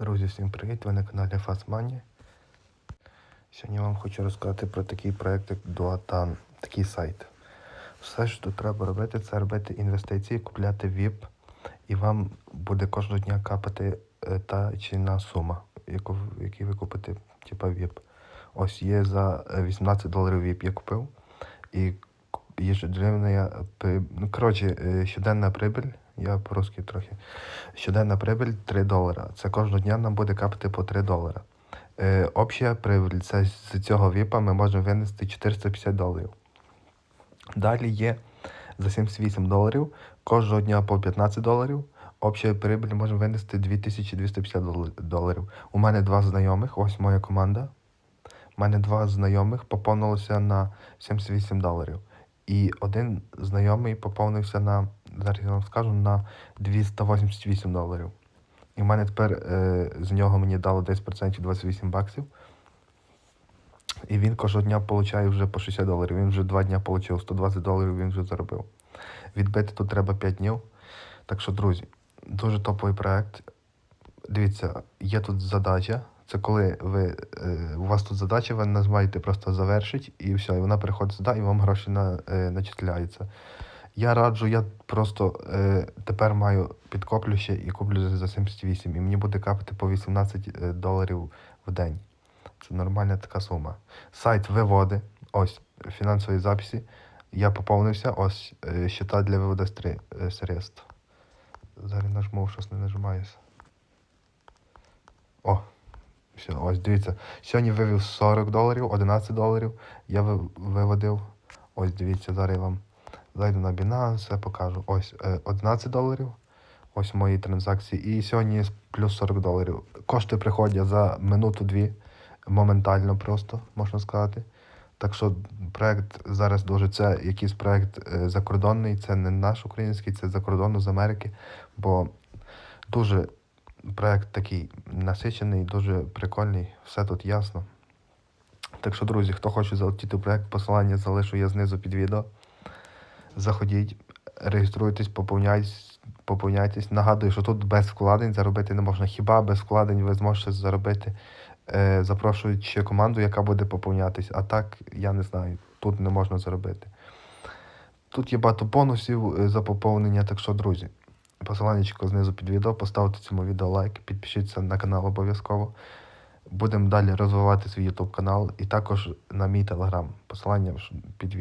Друзі, всім привіт! Ви на каналі Fastmoney. Сьогодні вам хочу розказати про такий проект, як Duatan, такий сайт. Все, що тут треба робити, це робити інвестиції, купляти VIP, і вам буде кожного дня капати е, та чи на сума, яку, яку ви купите, типа VIP. Ось є за е, 18 доларів VIP я купив. І ежедневна, при- ну, коротше, е, щоденна прибиль, я по-русски трохи. Щоденна прибиль 3 долара. Це кожного дня нам буде капати по 3 долара. Е, обща прибиль, це з цього віпа ми можемо винести 450 доларів. Далі є за 78 доларів, кожного дня по 15 доларів. Обща прибиль можемо винести 2250 доларів. У мене два знайомих, ось моя команда. У мене два знайомих поповнилося на 78 доларів. І один знайомий поповнився на, зараз я вам скажу, на 288 доларів. І в мене тепер е, з нього мені дало 10% 28 баксів. І він кожного дня отримує вже по 60 доларів. Він вже два дні отримав 120 доларів, він вже заробив. Відбити тут треба 5 днів. Так що, друзі, дуже топовий проект. Дивіться, є тут задача. Це коли ви, е, у вас тут задача, ви нажимаєте просто завершить і все, і вона переходить сюди, і вам гроші на, е, начисляються. Я раджу, я просто е, тепер маю підкоплю і куплю за- за 78, і мені буде капати по 18 е, доларів в день. Це нормальна така сума. Сайт виводи, ось фінансові записи. Я поповнився, ось е, щита для виводу е, средств. Зараз нажму, щось не нажимається. О, все, ось дивіться. Сьогодні вивів 40 доларів, 11 доларів. Я виводив. Ось дивіться, зараз я вам зайду на Binance, все покажу. Ось е, 11 доларів. Ось мої транзакції. І сьогодні плюс 40 доларів. Кошти приходять за минуту-дві, моментально просто, можна сказати. Так що проект зараз дуже це якийсь проект е, закордонний, це не наш український, це закордонно з Америки. Бо дуже проект такий насичений, дуже прикольний, все тут ясно. Так що, друзі, хто хоче залетіти в проект, посилання залишу я знизу під відео. Заходіть, реєструйтесь, поповняйтесь, поповняйтесь. Нагадую, що тут без вкладень заробити не можна. Хіба без вкладень ви зможете заробити, е, запрошуючи команду, яка буде поповнятись. А так, я не знаю, тут не можна заробити. Тут є багато бонусів е, за поповнення, так що, друзі, посилання знизу під відео, поставте цьому відео лайк, підпишіться на канал обов'язково. Будемо далі розвивати свій YouTube канал і також на мій телеграм. Посилання під відео.